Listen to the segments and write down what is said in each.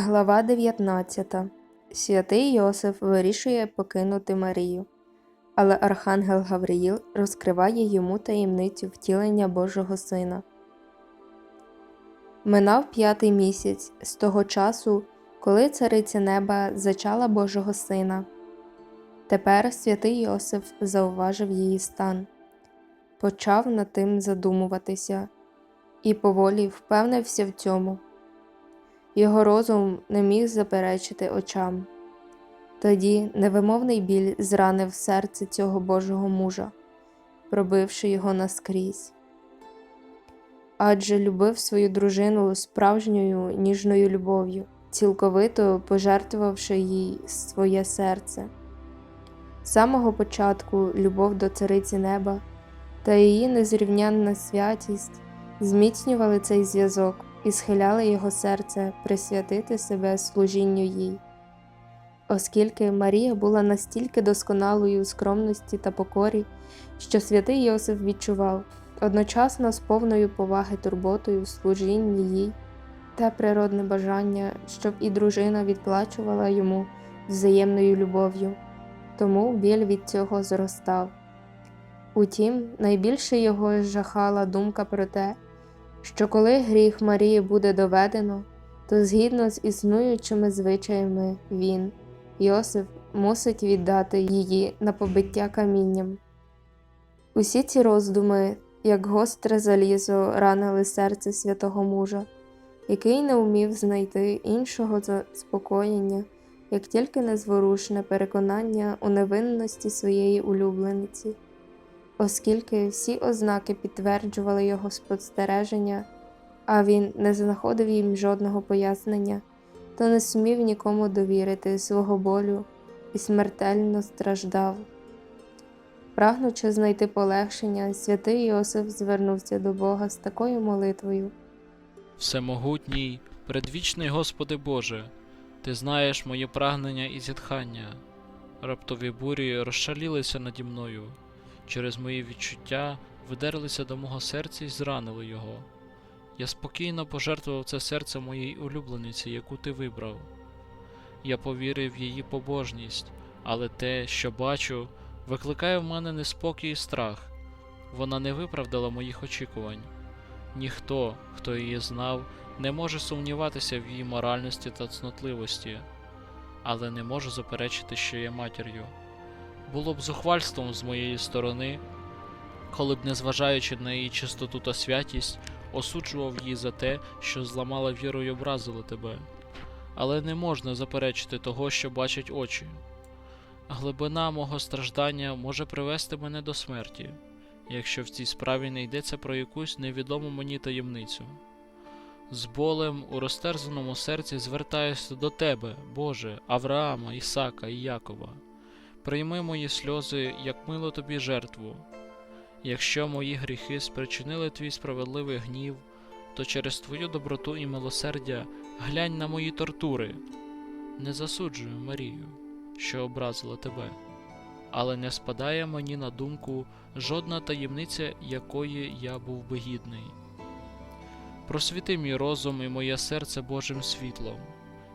Глава 19. Святий Йосиф вирішує покинути Марію, але Архангел Гавриїл розкриває йому таємницю втілення Божого Сина. Минав п'ятий місяць з того часу, коли цариця неба зачала Божого Сина. Тепер святий Йосиф зауважив її стан, почав над тим задумуватися і поволі впевнився в цьому. Його розум не міг заперечити очам. Тоді невимовний біль зранив серце цього Божого мужа, пробивши його наскрізь. Адже любив свою дружину справжньою ніжною любов'ю, цілковито пожертвувавши їй своє серце. З самого початку любов до цариці неба та її незрівнянна святість зміцнювали цей зв'язок і схиляли його серце присвятити себе служінню їй. Оскільки Марія була настільки досконалою у скромності та покорі, що святий Йосиф відчував одночасно з повною поваги турботою в служінні їй те природне бажання, щоб і дружина відплачувала йому взаємною любов'ю, тому біль від цього зростав. Утім, найбільше його жахала думка про те, що коли гріх Марії буде доведено, то згідно з існуючими звичаями він, Йосиф, мусить віддати її на побиття камінням. Усі ці роздуми, як гостре залізо, ранили серце святого мужа, який не вмів знайти іншого заспокоєння, як тільки незворушне переконання у невинності своєї улюблениці оскільки всі ознаки підтверджували його спостереження, а він не знаходив їм жодного пояснення, то не смів нікому довірити свого болю і смертельно страждав. Прагнучи знайти полегшення, святий Йосиф звернувся до Бога з такою молитвою. Всемогутній, предвічний Господи Боже, Ти знаєш моє прагнення і зітхання. Раптові бурі розшалілися наді мною. Через мої відчуття видерлися до мого серця і зранили його. Я спокійно пожертвував це серце моїй улюблениці, яку ти вибрав. Я повірив в її побожність, але те, що бачу, викликає в мене неспокій і страх. Вона не виправдала моїх очікувань. Ніхто, хто її знав, не може сумніватися в її моральності та цнотливості, але не можу заперечити, що є матір'ю. Було б зухвальством з моєї сторони, коли б, незважаючи на її чистоту та святість, осуджував її за те, що зламала віру й образила тебе. Але не можна заперечити того, що бачать очі. Глибина мого страждання може привести мене до смерті, якщо в цій справі не йдеться про якусь невідому мені таємницю. З болем у розтерзаному серці звертаюся до тебе, Боже, Авраама, Ісака і Якова. Прийми мої сльози, як мило тобі жертву. Якщо мої гріхи спричинили твій справедливий гнів, то через твою доброту і милосердя глянь на мої тортури. Не засуджую Марію, що образила тебе, але не спадає мені на думку жодна таємниця, якої я був би гідний. Просвіти мій розум і моє серце Божим світлом,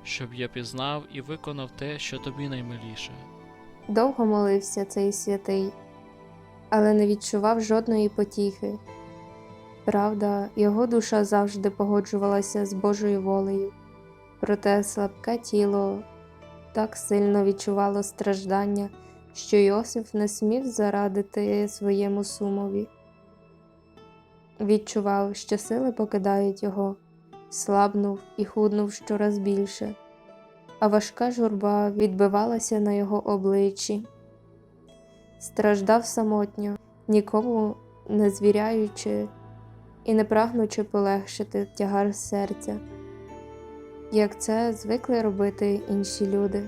щоб я пізнав і виконав те, що тобі наймиліше. Довго молився цей святий, але не відчував жодної потіхи. Правда, його душа завжди погоджувалася з Божою волею, проте слабке тіло так сильно відчувало страждання, що Йосиф не смів зарадити своєму сумові. Відчував, що сили покидають його, слабнув і худнув щораз більше а важка журба відбивалася на його обличчі. Страждав самотньо, нікому не звіряючи і не прагнучи полегшити тягар серця, як це звикли робити інші люди.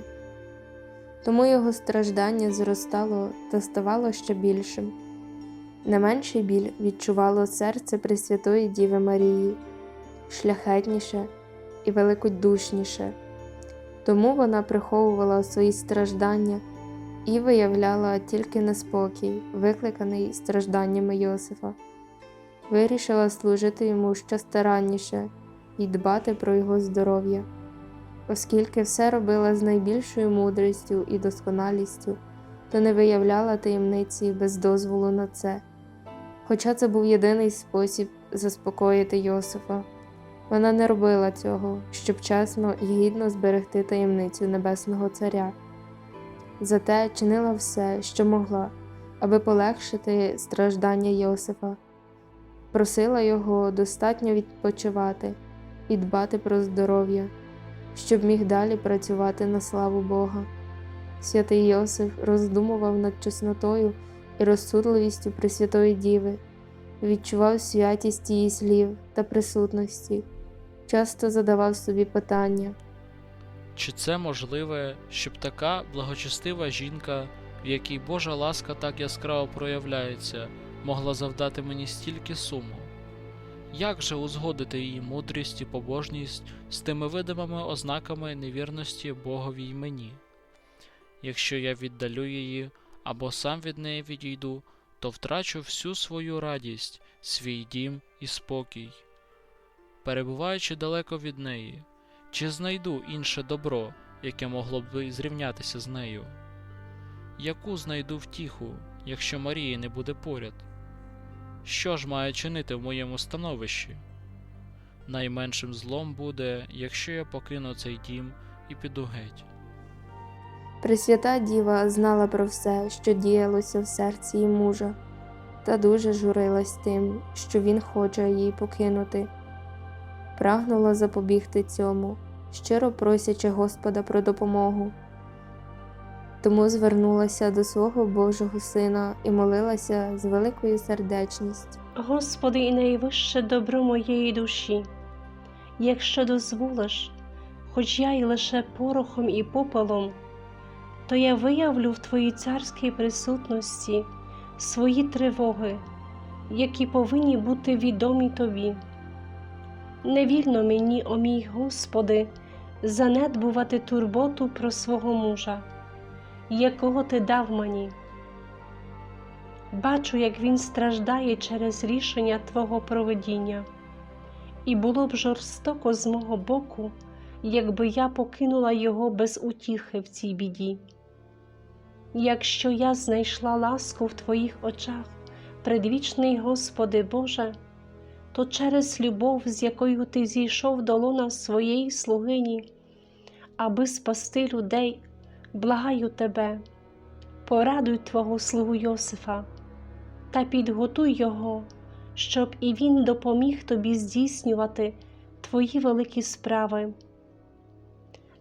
Тому його страждання зростало та ставало ще більшим. Не менший біль відчувало серце Пресвятої Діви Марії, шляхетніше і великодушніше тому вона приховувала свої страждання і виявляла тільки неспокій, викликаний стражданнями Йосифа. Вирішила служити йому ще старанніше і дбати про його здоров'я. оскільки все робила з найбільшою мудрістю і досконалістю, то не виявляла таємниці без дозволу на це. Хоча це був єдиний спосіб заспокоїти Йосифа. Вона не робила цього, щоб чесно і гідно зберегти таємницю Небесного Царя. Зате чинила все, що могла, аби полегшити страждання Йосифа, просила його достатньо відпочивати і дбати про здоров'я, щоб міг далі працювати на славу Бога. Святий Йосиф роздумував над чеснотою і розсудливістю Пресвятої Діви, відчував святість її слів та присутності, часто задавав собі питання. Чи це можливе, щоб така благочестива жінка, в якій Божа ласка так яскраво проявляється, могла завдати мені стільки суму? Як же узгодити її мудрість і побожність з тими видимими ознаками невірності Богові й мені? Якщо я віддалю її або сам від неї відійду, то втрачу всю свою радість, свій дім і спокій. Перебуваючи далеко від неї, чи знайду інше добро, яке могло б зрівнятися з нею? Яку знайду втіху, якщо Марії не буде поряд? Що ж має чинити в моєму становищі? Найменшим злом буде, якщо я покину цей дім і піду геть. Пресвята Діва знала про все, що діялося в серці її мужа, та дуже журилась тим, що він хоче її покинути. Прагнула запобігти цьому, щиро просячи Господа про допомогу. Тому звернулася до свого Божого Сина і молилася з великою сердечністю. Господи, і найвище добро моєї душі, якщо дозволиш, хоч я й лише порохом і попелом, то я виявлю в Твоїй царській присутності свої тривоги, які повинні бути відомі Тобі. Не вільно мені, о мій Господи, занедбувати турботу про свого мужа, якого Ти дав мені. Бачу, як він страждає через рішення Твого проведіння, і було б жорстоко з мого боку, якби я покинула його без утіхи в цій біді. Якщо я знайшла ласку в Твоїх очах, предвічний Господи Боже, то через любов, з якою Ти зійшов до лона своєї слугині, аби спасти людей, благаю Тебе, порадуй Твого слугу Йосифа та підготуй його, щоб і він допоміг тобі здійснювати твої великі справи.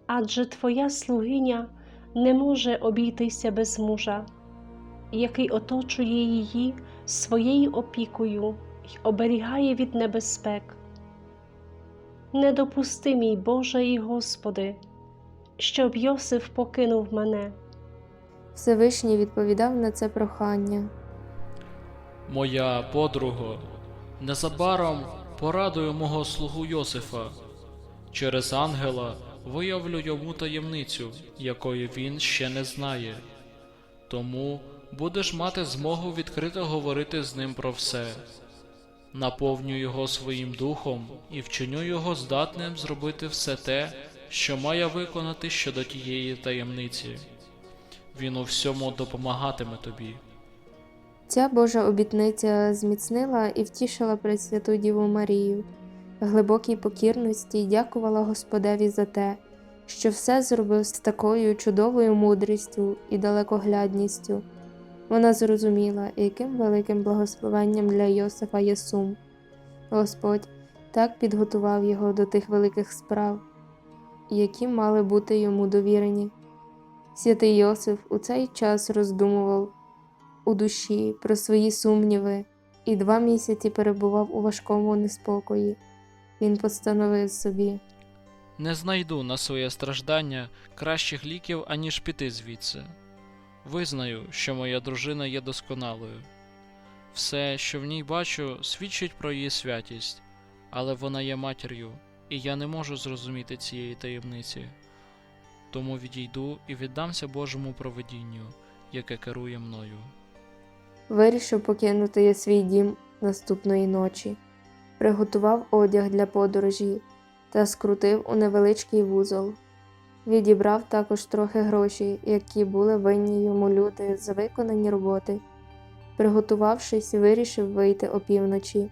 Адже твоя слугиня не може обійтися без мужа, який оточує її своєю опікою й оберігає від небезпек. Не допусти, мій Боже і Господи, щоб Йосиф покинув мене. Всевишній відповідав на це прохання. Моя подруго, незабаром порадую мого слугу Йосифа. Через ангела виявлю йому таємницю, якої він ще не знає. Тому будеш мати змогу відкрито говорити з ним про все. Наповню його своїм духом і вчиню його здатним зробити все те, що має виконати щодо тієї таємниці. Він у всьому допомагатиме тобі. Ця Божа обітниця зміцнила і втішила Пресвяту Діву Марію. Глибокій покірності дякувала Господеві за те, що все зробив з такою чудовою мудрістю і далекоглядністю. Вона зрозуміла, яким великим благословенням для Йосифа є сум. Господь так підготував його до тих великих справ, які мали бути йому довірені. Святий Йосиф у цей час роздумував у душі про свої сумніви і два місяці перебував у важкому неспокої. Він постановив собі. Не знайду на своє страждання кращих ліків, аніж піти звідси. Визнаю, що моя дружина є досконалою. Все, що в ній бачу, свідчить про її святість, але вона є матір'ю, і я не можу зрозуміти цієї таємниці. Тому відійду і віддамся Божому провидінню, яке керує мною. Вирішив покинути я свій дім наступної ночі, приготував одяг для подорожі та скрутив у невеличкий вузол, Відібрав також трохи гроші, які були винні йому люди за виконані роботи. Приготувавшись, вирішив вийти опівночі.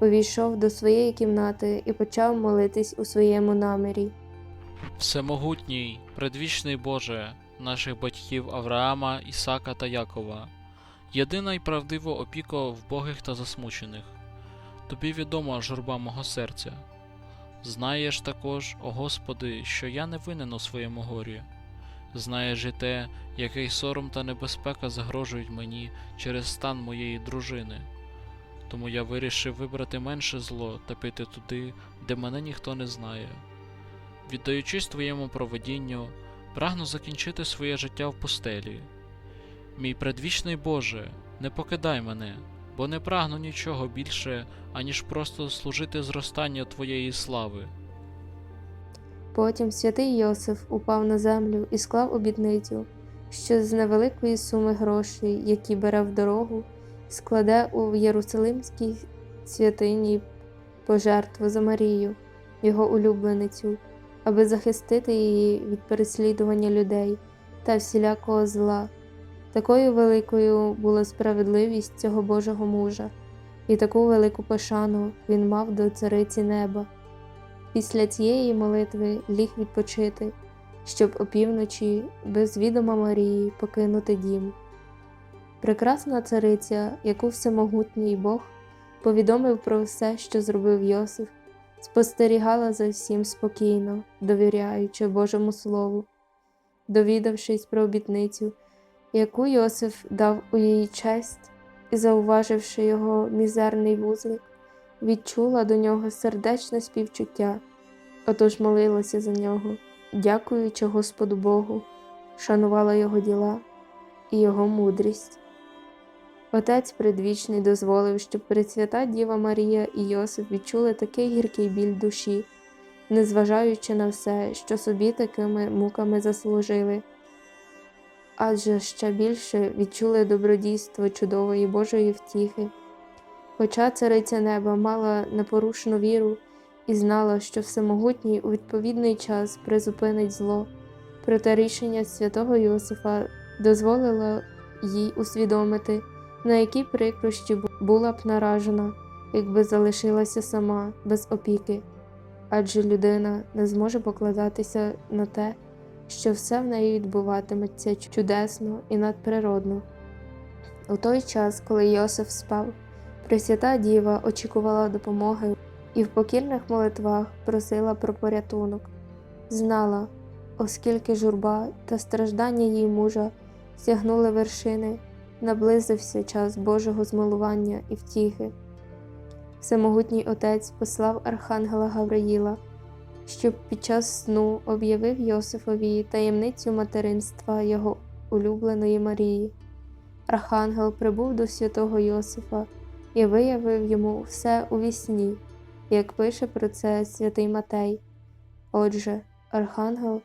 Увійшов до своєї кімнати і почав молитись у своєму намірі. Всемогутній, предвічний Боже, наших батьків Авраама, Ісака та Якова, єдина й правдива опіка вбогих та засмучених. Тобі відома журба мого серця. Знаєш також, о Господи, що я не винен у своєму горі. Знаєш і те, який сором та небезпека загрожують мені через стан моєї дружини. Тому я вирішив вибрати менше зло та піти туди, де мене ніхто не знає. Віддаючись твоєму проведінню, прагну закінчити своє життя в пустелі. Мій предвічний Боже, не покидай мене, бо не прагну нічого більше, аніж просто служити зростанню Твоєї слави. Потім святий Йосиф упав на землю і склав обітницю, що з невеликої суми грошей, які бере в дорогу, складе у Єрусалимській святині пожертву за Марію, його улюбленицю, аби захистити її від переслідування людей та всілякого зла. Такою великою була справедливість цього Божого мужа, і таку велику пошану він мав до цариці неба. Після цієї молитви ліг відпочити, щоб опівночі без відома Марії покинути дім. Прекрасна цариця, яку всемогутній Бог повідомив про все, що зробив Йосиф, спостерігала за всім спокійно, довіряючи Божому Слову. Довідавшись про обітницю, яку Йосиф дав у її честь, і зауваживши його мізерний вузлик, відчула до нього сердечне співчуття, отож молилася за нього, дякуючи Господу Богу, шанувала його діла і його мудрість. Отець предвічний дозволив, щоб Пресвята Діва Марія і Йосип відчули такий гіркий біль душі, незважаючи на все, що собі такими муками заслужили, адже ще більше відчули добродійство чудової Божої втіхи. Хоча цариця неба мала непорушну віру і знала, що Всемогутній у відповідний час призупинить зло, проте рішення святого Йосифа дозволило їй усвідомити, на які прикрощі була б наражена, якби залишилася сама без опіки, адже людина не зможе покладатися на те, що все в неї відбуватиметься чудесно і надприродно. У той час, коли Йосиф спав, Пресвята Діва очікувала допомоги і в покірних молитвах просила про порятунок. Знала, оскільки журба та страждання її мужа сягнули вершини, наблизився час Божого змилування і втіхи. Всемогутній Отець послав Архангела Гавриїла, щоб під час сну об'явив Йосифові таємницю материнства його улюбленої Марії. Архангел прибув до святого Йосифа і виявив йому все у вісні, як пише про це святий Матей. Отже, Архангел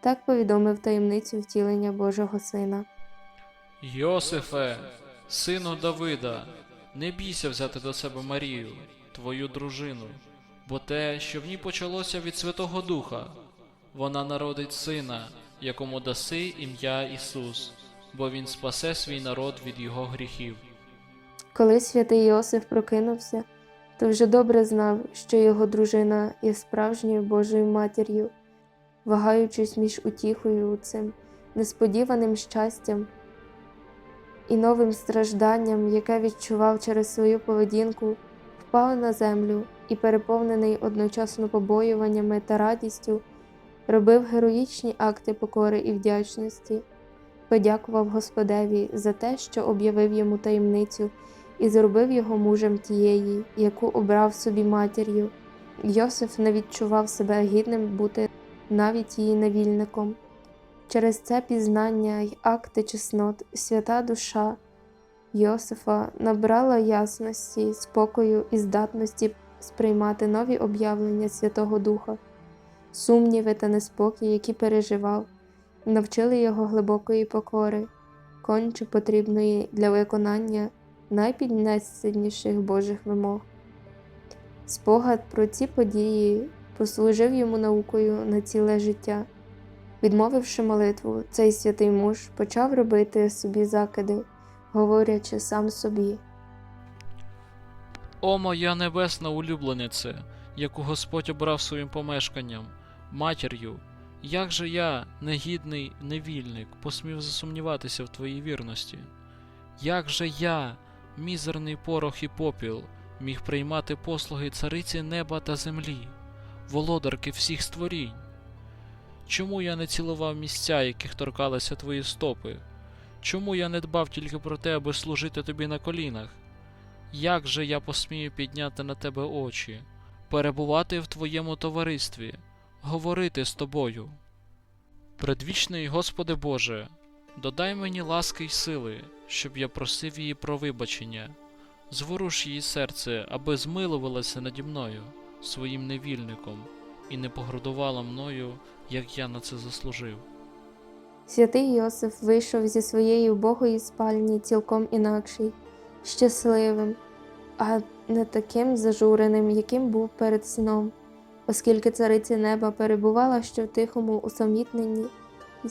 так повідомив таємницю втілення Божого Сина. Йосифе, сину Давида, не бійся взяти до себе Марію, твою дружину, бо те, що в ній почалося від Святого Духа, вона народить сина, якому даси ім'я Ісус, бо Він спасе свій народ від його гріхів. Коли святий Йосиф прокинувся, то вже добре знав, що його дружина є справжньою Божою матір'ю, вагаючись між утіхою цим несподіваним щастям і новим стражданням, яке відчував через свою поведінку, впав на землю і, переповнений одночасно побоюваннями та радістю, робив героїчні акти покори і вдячності, подякував Господеві за те, що об'явив йому таємницю і зробив його мужем тієї, яку обрав собі матір'ю. Йосиф не відчував себе гідним бути навіть її невільником. Через це пізнання й акти чеснот свята душа Йосифа набрала ясності, спокою і здатності сприймати нові об'явлення Святого Духа, сумніви та неспокій, які переживав, навчили його глибокої покори, конче потрібної для виконання найпіднесенніших Божих вимог. Спогад про ці події послужив йому наукою на ціле життя. Відмовивши молитву, цей святий муж почав робити собі закиди, говорячи сам собі. О моя небесна улюбленице, яку Господь обрав своїм помешканням, матір'ю, як же я, негідний невільник, посмів засумніватися в твоїй вірності? Як же я, мізерний порох і попіл, міг приймати послуги цариці неба та землі, володарки всіх створінь? Чому я не цілував місця, яких торкалися твої стопи? Чому я не дбав тільки про те, аби служити тобі на колінах? Як же я посмію підняти на тебе очі, перебувати в твоєму товаристві, говорити з тобою? Предвічний Господи Боже, додай мені ласки й сили, щоб я просив її про вибачення, зворуш її серце, аби змилувалася наді мною, своїм невільником, і не погрудувала мною, як я на це заслужив. Святий Йосиф вийшов зі своєї убогої спальні цілком інакший, щасливим, а не таким зажуреним, яким був перед сном, оскільки цариця неба перебувала ще в тихому усамітненні,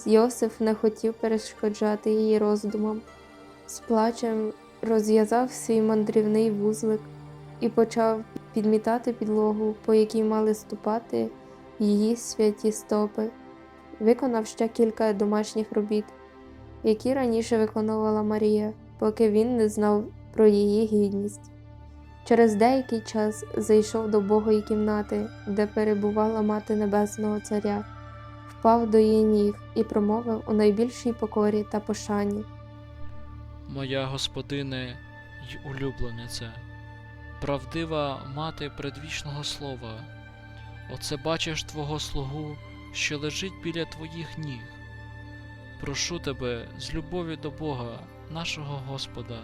Йосиф не хотів перешкоджати її роздумам. З плачем розв'язав свій мандрівний вузлик і почав підмітати підлогу, по якій мали ступати її святі стопи виконав ще кілька домашніх робіт, які раніше виконувала Марія, поки він не знав про її гідність. Через деякий час зайшов до Богої кімнати, де перебувала мати Небесного Царя, впав до її ніг і промовив у найбільшій покорі та пошані. Моя господине й улюбленице, правдива мати предвічного слова, оце бачиш твого слугу, що лежить біля твоїх ніг. Прошу тебе з любові до Бога, нашого Господа,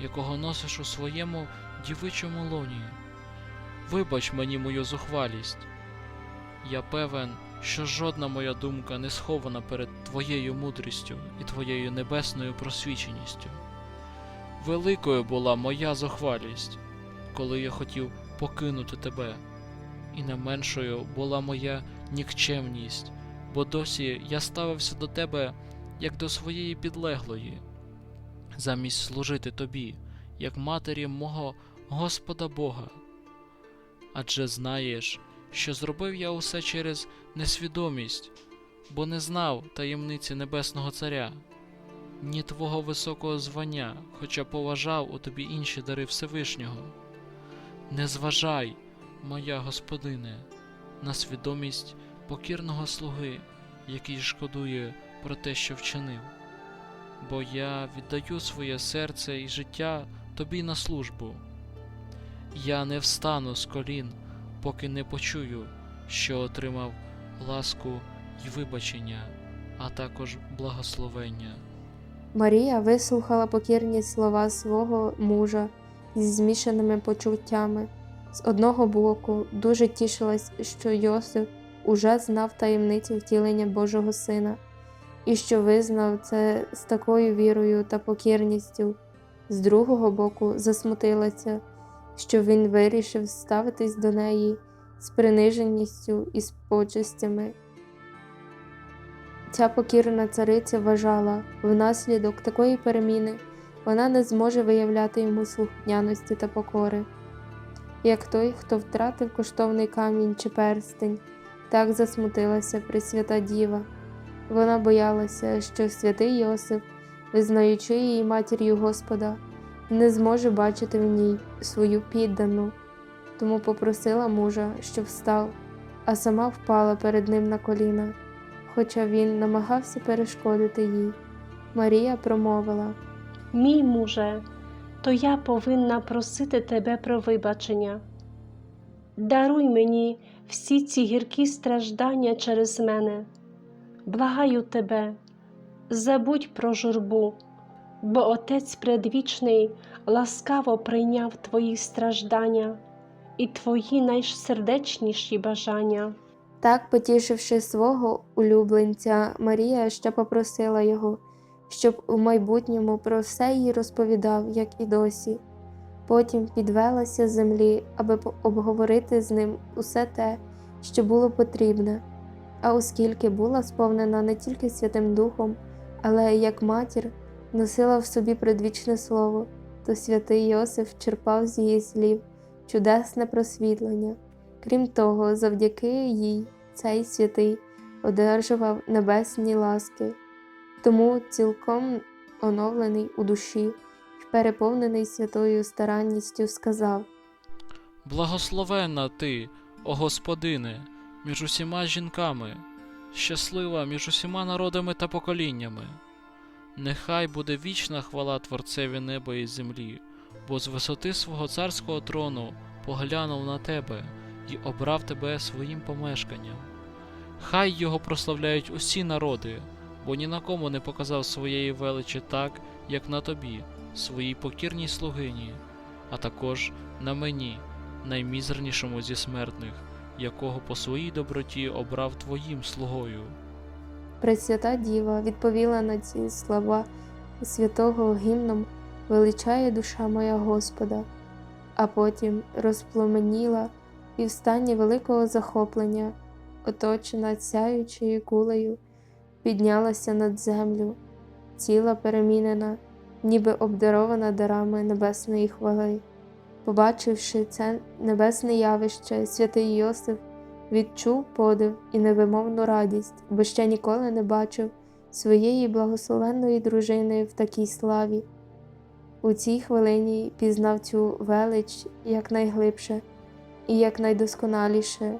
якого носиш у своєму дівичому лоні. Вибач мені мою зухвалість. Я певен, що жодна моя думка не схована перед твоєю мудрістю і твоєю небесною просвіченістю. Великою була моя зухвалість, коли я хотів покинути тебе, і не меншою була моя нікчемність, бо досі я ставився до тебе як до своєї підлеглої, замість служити тобі, як матері мого Господа Бога. Адже знаєш, що зробив я усе через несвідомість, бо не знав таємниці Небесного Царя, ні твого високого звання, хоча поважав у тобі інші дари Всевишнього. Не зважай, моя господине, на свідомість покірного слуги, який шкодує про те, що вчинив, бо я віддаю своє серце і життя тобі на службу. Я не встану з колін, поки не почую, що отримав ласку й вибачення, а також благословення. Марія вислухала покірні слова свого мужа зі змішаними почуттями. З одного боку, дуже тішилась, що Йосип уже знав таємницю втілення Божого Сина, і що визнав це з такою вірою та покірністю. З другого боку, засмутилася, що він вирішив ставитись до неї з приниженістю і з почестями. Ця покірна цариця вважала, внаслідок такої переміни вона не зможе виявляти йому слухняності та покори. Як той, хто втратив коштовний камінь чи перстень, так засмутилася Пресвята Діва. Вона боялася, що святий Йосип, визнаючи її матір'ю Господа, не зможе бачити в ній свою піддану, тому попросила мужа, щоб встав, а сама впала перед ним на коліна, хоча він намагався перешкодити їй. Марія промовила Мій муже, то я повинна просити тебе про вибачення. Даруй мені всі ці гіркі страждання через мене. Благаю тебе, забудь про журбу, бо Отець предвічний ласкаво прийняв твої страждання і твої найсердечніші бажання. Так, потішивши свого улюбленця, Марія ще попросила його, щоб у майбутньому про все їй розповідав, як і досі. Потім підвелася з землі, аби обговорити з ним усе те, що було потрібне. А оскільки була сповнена не тільки Святим Духом, але як матір носила в собі предвічне слово, то святий Йосиф черпав з її слів чудесне просвітлення. Крім того, завдяки їй цей святий одержував небесні ласки, тому цілком оновлений у душі переповнений святою старанністю сказав Благословенна ти, о Господине, між усіма жінками, щаслива між усіма народами та поколіннями. Нехай буде вічна хвала Творцеві неба і землі, бо з висоти свого царського трону поглянув на тебе і обрав тебе своїм помешканням. Хай його прославляють усі народи, бо ні на кому не показав своєї величі так, як на тобі, своїй покірній слугині, а також на мені, наймізернішому зі смертних, якого по своїй доброті обрав твоїм слугою. Пресвята Діва відповіла на ці слова святого гімном величає душа моя Господа, а потім розпломеніла і в стані великого захоплення, оточена сяючою кулею, піднялася над землю, ціла перемінена, ніби обдарована дарами небесної хвали. Побачивши це небесне явище, святий Йосиф відчув подив і невимовну радість, бо ще ніколи не бачив своєї благословенної дружини в такій славі. У цій хвилині пізнав цю велич якнайглибше і якнайдосконаліше,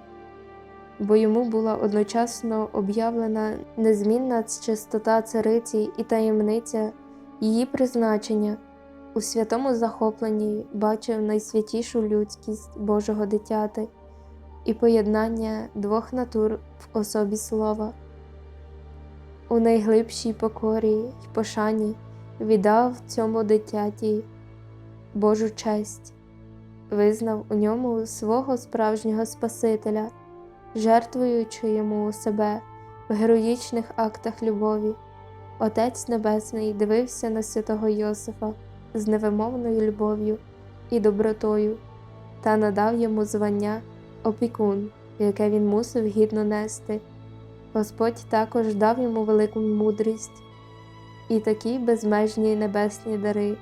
бо йому була одночасно об'явлена незмінна чистота цариці і таємниця її призначення. У святому захопленні бачив найсвятішу людськість Божого дитяти і поєднання двох натур в особі слова. У найглибшій покорі й пошані віддав цьому дитяті Божу честь, визнав у ньому свого справжнього Спасителя, жертвуючи йому себе в героїчних актах любові. Отець Небесний дивився на святого Йосифа з невимовною любов'ю і добротою та надав йому звання опікун, яке він мусив гідно нести. Господь також дав йому велику мудрість і такі безмежні небесні дари,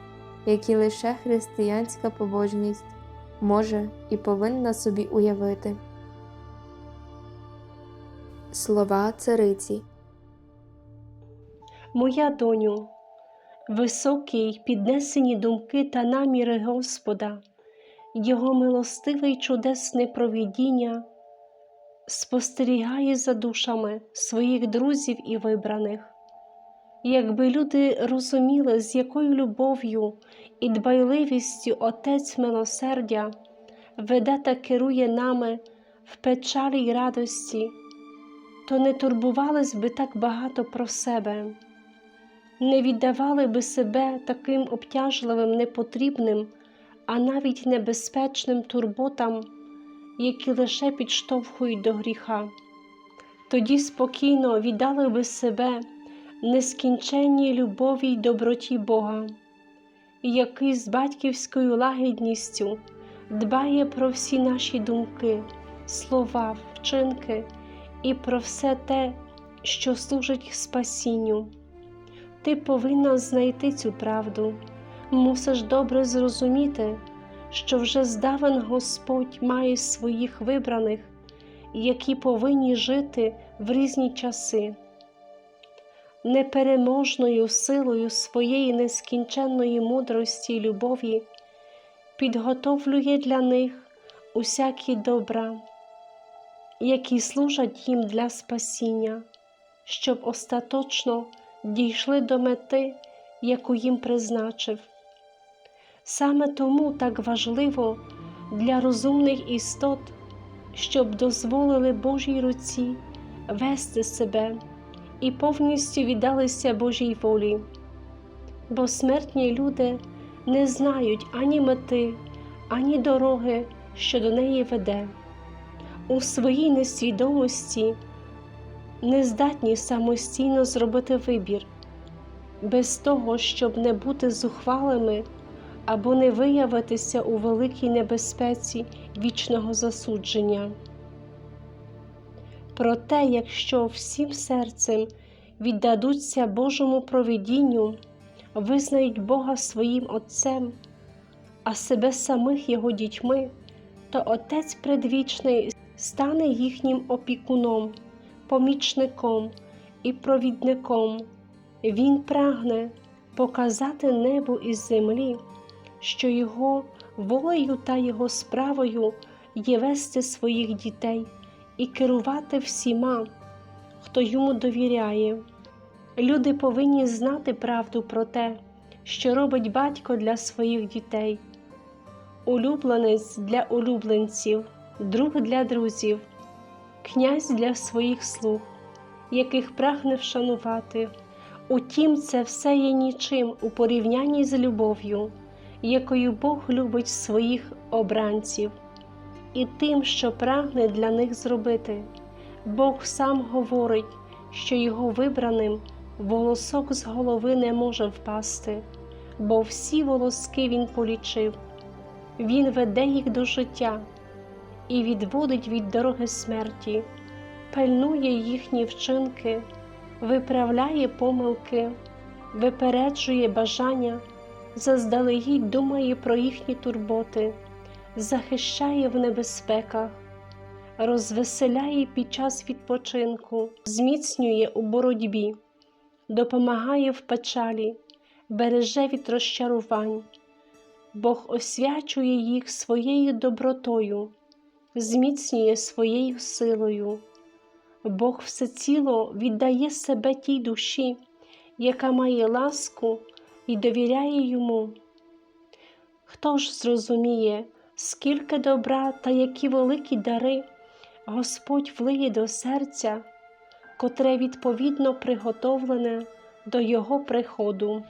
які лише християнська побожність може і повинна собі уявити. Слова цариці Моя доню, високі й піднесені думки та наміри Господа, Його милостиве й чудесне провідіння спостерігає за душами своїх друзів і вибраних. Якби люди розуміли, з якою любов'ю і дбайливістю Отець милосердя веде та керує нами в печалі й радості, то не турбувались би так багато про себе не віддавали би себе таким обтяжливим, непотрібним, а навіть небезпечним турботам, які лише підштовхують до гріха. Тоді спокійно віддали би себе нескінченній любові й доброті Бога, який з батьківською лагідністю дбає про всі наші думки, слова, вчинки і про все те, що служить спасінню. Ти повинна знайти цю правду, мусиш добре зрозуміти, що вже здавен Господь має своїх вибраних, які повинні жити в різні часи. Непереможною силою своєї нескінченної мудрості й любові підготовлює для них усякі добра, які служать їм для спасіння, щоб остаточно дійшли до мети, яку їм призначив. Саме тому так важливо для розумних істот, щоб дозволили Божій руці вести себе і повністю віддалися Божій волі, бо смертні люди не знають ані мети, ані дороги, що до неї веде. У своїй несвідомості не здатні самостійно зробити вибір, без того, щоб не бути зухвалими або не виявитися у великій небезпеці вічного засудження. Проте, якщо всім серцем віддадуться Божому провидінню, визнають Бога своїм Отцем, а себе самих Його дітьми, то Отець Предвічний стане їхнім опікуном, помічником і провідником. Він прагне показати небу і землі, що Його волею та Його справою є вести своїх дітей і керувати всіма, хто йому довіряє. Люди повинні знати правду про те, що робить батько для своїх дітей, улюбленець для улюбленців, друг для друзів, князь для своїх слуг, яких прагне вшанувати. Утім, це все є нічим у порівнянні з любов'ю, якою Бог любить своїх обранців, і тим, що прагне для них зробити. Бог сам говорить, що його вибраним волосок з голови не може впасти, бо всі волоски він полічив. Він веде їх до життя і відводить від дороги смерті, пильнує їхні вчинки, виправляє помилки, випереджує бажання, заздалегідь думає про їхні турботи, захищає в небезпеках, розвеселяє під час відпочинку, зміцнює у боротьбі, допомагає в печалі, береже від розчарувань. Бог освячує їх своєю добротою, зміцнює своєю силою. Бог всеціло віддає себе тій душі, яка має ласку і довіряє йому. Хто ж зрозуміє, скільки добра та які великі дари Господь влиє до серця, котре відповідно приготовлене до Його приходу.